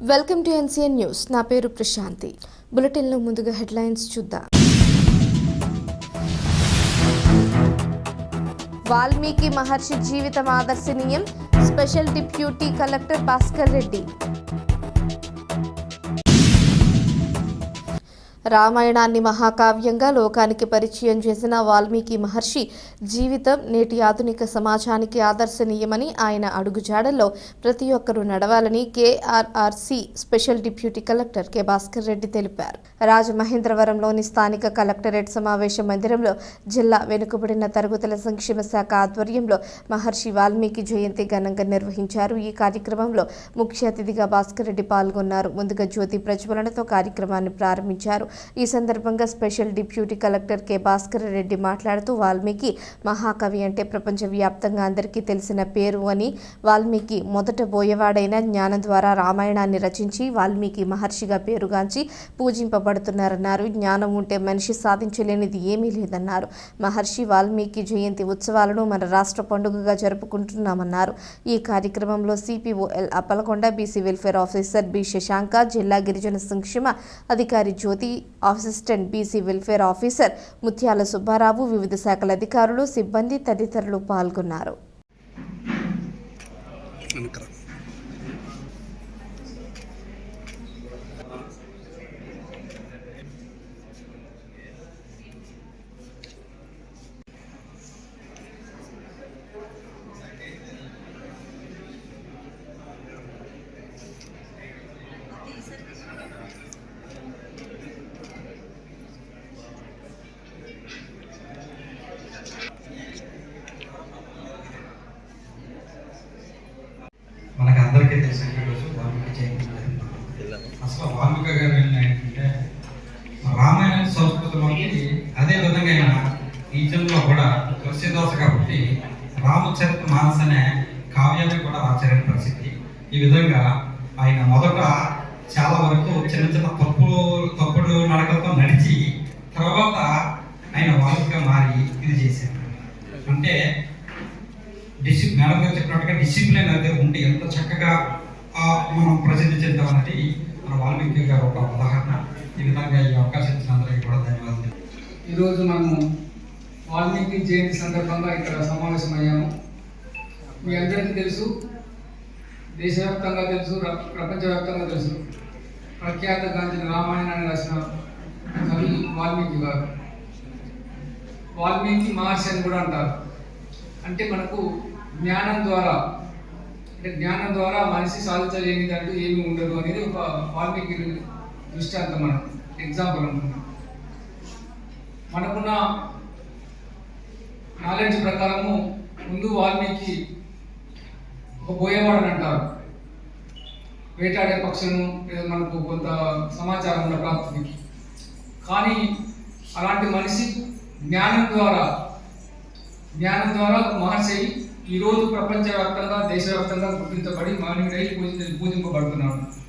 Welcome to NCN news. నా పేరు ప్రశాంతి. బులెటిన్లో ముందుగా హెడ్లైన్స్ చూద్దాం. వాల్మీకి మహర్షి జీవితం ఆదర్శనీయం. Special deputy collector Bhaskar Reddy. రామాయణాన్ని మహాకావ్యంగా లోకానికి పరిచయం చేసిన వాల్మీకి మహర్షి జీవితం నేటి ఆధునిక సమాజానికి ఆదర్శనీయమని ఆయన అడుగుజాడల్లో ప్రతి ఒక్కరూ నడవాలని KRRC special deputy collector K Bhaskar Reddy తెలిపారు. రాజమహేంద్రవరంలోని స్థానిక కలెక్టరేట్ సమావేశ మందిరంలో జిల్లా వెనుకబడిన తరగతుల సంక్షేమ శాఖ ఆధ్వర్యంలో మహర్షి వాల్మీకి జయంతి ఘనంగా నిర్వహించారు. ఈ కార్యక్రమంలో ముఖ్య అతిథిగా భాస్కర్ రెడ్డి పాల్గొన్నారు. ముందుగా జ్యోతి ప్రజ్వలనతో కార్యక్రమాన్ని ప్రారంభించారు. ఈ సందర్భంగా special deputy collector K Bhaskar Reddy మాట్లాడుతూ వాల్మీకి మహాకవి అంటే ప్రపంచవ్యాప్తంగా అందరికీ తెలిసిన పేరు అని వాల్మీకి మొదట బోయవాడైన జ్ఞానం ద్వారా రామాయణాన్ని రచించి వాల్మీకి మహర్షిగా పేరుగాంచి పూజింపబడుతున్నారన్నారు. జ్ఞానం ఉంటే మనిషి సాధించలేనిది ఏమీ లేదన్నారు. మహర్షి వాల్మీకి జయంతి ఉత్సవాలను మన రాష్ట్ర పండుగగా జరుపుకుంటున్నామన్నారు. ఈ కార్యక్రమంలో CPOL Appalakonda BC welfare officer B Sasanka జిల్లా గిరిజన సంక్షేమ అధికారి Jyothi assistant BC welfare officer Mutyala Subbarao వివిధ శాఖల అధికారులు సిబ్బంది తదితరులు పాల్గొన్నారు వెనకరా మనకు ఈరోజు వాల్మీకి జయంతి అసలు వాల్మీకి గారు ఏంటంటే రామాయణ సంస్కృతిలోకి అదే విధంగా ఆయన ఈ జన్మలో కూడా తులసిదాస్ కాబట్టి రామచరిత మానస్ అనే కావ్యాన్ని కూడా రాచారని ప్రసిద్ధి. ఈ విధంగా ఆయన మొదట చాలా వరకు చిన్న చిన్న తప్పులు తప్పుడు నడకలతో నడిచి తర్వాత ఆయన వాళ్ళుగా మారి ఇది చేశారు. అంటే డిసిప్ మేడం గారు చెప్పినట్టుగా డిసిప్లిన్ అదే ఉంటే ఎంత చక్కగా మనం ప్రసిద్ధి చెందామంటే మన వాల్మీకి గారు ఒక ఉదాహరణ. ఈ విధంగా ఈ అవకాశం ఇచ్చిన కూడా ధన్యవాదాలు. ఈరోజు మనము వాల్మీకి జయంతి సందర్భంగా ఇక్కడ సమావేశమయ్యాము. మీ అందరికీ తెలుసు దేశవ్యాప్తంగా తెలుసు ర- ప్రపంచవ్యాప్తంగా తెలుసు. ప్రఖ్యాత గాంధీ రామాయణాన్ని రాసిన కవి వాల్మీకి గారు. వాల్మీకి మహర్షి అని కూడా అంటారు. అంటే మనకు జ్ఞానం ద్వారా అంటే జ్ఞానం ద్వారా మనిషి సాధించలేనిది ఏమి ఉండదు అనేది ఒక వాల్మీకి దృష్టాంతం మనం ఎగ్జాంపుల్ అనుకుంటాం. మనకున్న నాలెడ్జ్ ప్రకారము ముందు వాల్మీకి ఒక బోయేవాడని అంటారు. వేటాడే పక్షులను లేదా మనకు కొంత సమాచారం ఉన్న ప్రాప్తికి కానీ అలాంటి మనిషి జ్ఞానం ద్వారా జ్ఞానం ద్వారా ఒక మహర్షి ఈరోజు ప్రపంచవ్యాప్తంగా దేశవ్యాప్తంగా గుర్తించబడి మానవుడై పూజించ పూజింపబడుతున్నాడు.